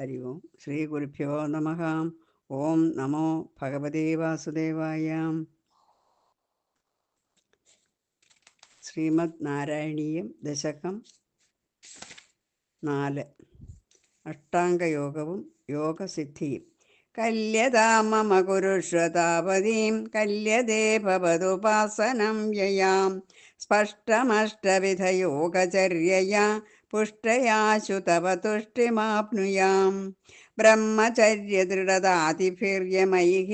ഹരി ഓം ശ്രീ ഗുരുഭ്യോ നമ ഓം നമോ ഭഗവതേ വാസുദേവായ ശ്രീമദ് നാരായണീയം ദശകം നാല്। അഷ്ടാംഗയോഗവും യോഗസിദ്ധിയും। കല്യതാമമ കുരുഷതാപതിം കല്യതേ ഭവതുപാസനം യയാം। സ്പഷ്ടമഷ്ടവിധയോഗചര്യയാ। പുഷ്ടയാശു തവ തുഷ്ടിമാപ്നുയാം ബ്രഹ്മചര്യദൃഢതാതിഭിര്യമൈः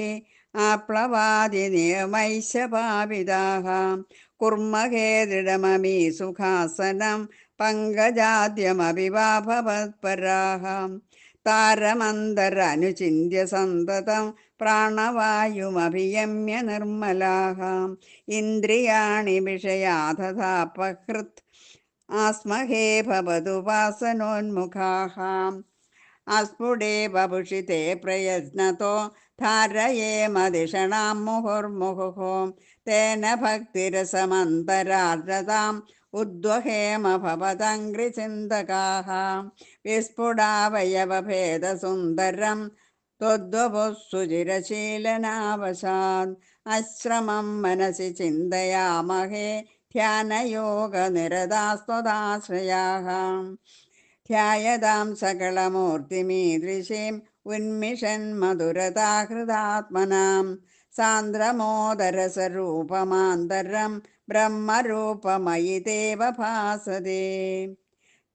ആപ്ലവാദിനിയമൈശഭാവിതാः കുർമഹേ ദൃഢമമീ സുഖാസനം പങ്കജാദ്യമപി വാ ഭവത്പരാः താരമന്തരനുചിന്യ സന്തതം പ്രാണവായുമഭിയമ്യ നിർമ്മലാഹ ഇന്ദ്രിയാണി വിഷയാതഥാപഹൃത് ആസ്മഹേ आस्महे भवदुपासनोन्मुखाः अस्फुटे बभुषिते प्रयत्नतो धारयेमधिषणां मुहुर्मुहुः तेन भक्तिरसमन्तरार्द्रताम् उद्वहेम भवदङ्घ्रिचिन्तकाः विस्फुटावयवभेदसुन्दरं त्वद्वपुः सुचिरशीलनावशात् अश्रमं मनसि चिन्तयामहे ध्यानयोगनिरदास्त्वदाश्रयाः ध्यायतां सकलमूर्तिमीदृशीम् उन्मिषन्मधुरताहृदात्मनां सान्द्रमोदरसरूपमान्तरं ब्रह्मरूपमयि देव भासते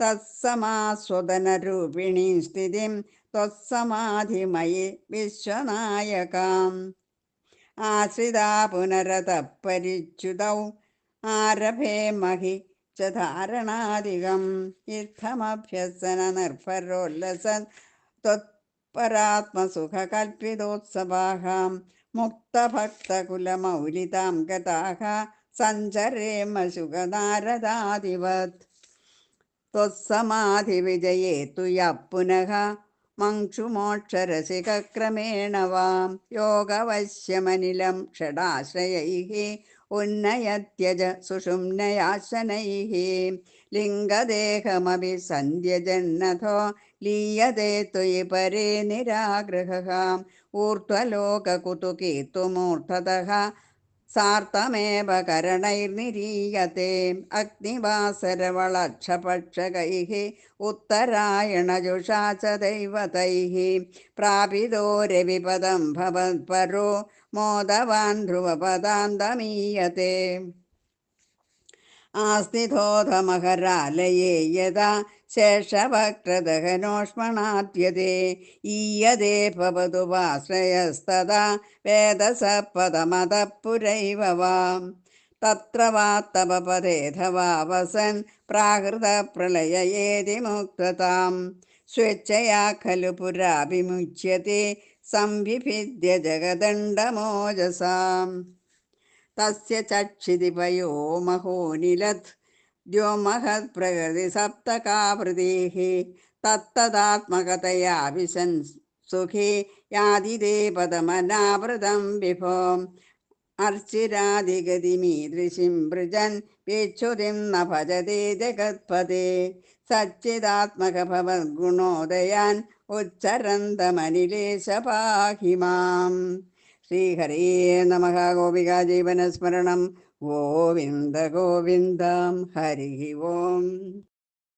തത്സമാസ്വദനരൂപിണീ സ്ഥിതിം ത്വത്സമാധിമയി വിശ്വനായകാം ആശ്രിതാ പുനരതപരിച്യുതൗ ആരഭേ മഹി ച ധാരണാധികം യുദ്ധമഭ്യസന നിർഭരോല്ലസൻ ത്വത്പരാത്മസുഖകൽപ്പിതോത്സവാः മുക്തഭക്തകുലമൗലിതാം ഗതാः സഞ്ചരേമ ശുഗനാരദാദിവത് त्वत्समाधिविजये तु यः पुनः മങ്ക്ഷുമോക്ഷരസികക്രമേണ വാം യോഗവശ്യമനിലം ഷടാശ്രയൈः ഉന്നയത്യജ സുഷുമ്നയാശനൈः ലിംഗദേഹമപി സന്ധ്യജന്നഥോ ലീയതേ ത്വയി പരേ നിരാഗ്രഹ ഊർധ്വലോകകുതുകീർത്തുമൂർധതഃ സാർത്തമേവ കരണൈർനിരീയത്തെ അഗ്നിവാസരവളക്ഷപക്ഷകൈः ഉത്തരായണജുഷാ ച ദൈവതൈः പ്രാപിതോ രവിപദം ഭവത്പരോ മോദവാൻ ധ്രുവപദാന്തമീയത്തെ ആസ്ഥിതോധമഹരാലയേ യഥാ ശേഷഭക്തദഹനോഷ്മണാദ്യതേ. ഈയതേ ഭവതു വാശ്രയസ്തഥാ വേദസ പദമതപുരൈവ വാം തത്ര വാ തപപദേധവാവസൻ പദേധവാ വസൻ പ്രാകൃതപ്രളയേതി മുക്തതാം. സ്വേച്ഛയാ ഖലു പുരാഭിമുച്യത്തെ സംവിഭിദ്യ ജഗദണ്ഡമോജസാം. തസ്യ ചക്ഷിതിപയോ മഹോനിലത് ദ്യോമഹത് പ്രകൃതി സപ്തകാവൃതേः തത്തദാത്മകതയാ വിശൻ സുഖേ യാതിദേ പദമനാവൃതം വിഭോ അർച്ചിരാതിഗതിമീദൃശിം വൃജൻ വീക്ഷുതിം ന ഭജതേ ജഗത്പദേ സച്ചിദാത്മക ഭവദ്ഗുണോദയാൻ ഉച്ചരന്തമനിലേശ പാഹി ശ്രീഹരേ നമ. ഗോപിക ജീവനസ്മരണം. ഗോവിന്ദ ഗോവിന്ദം. ഹരി ഓം.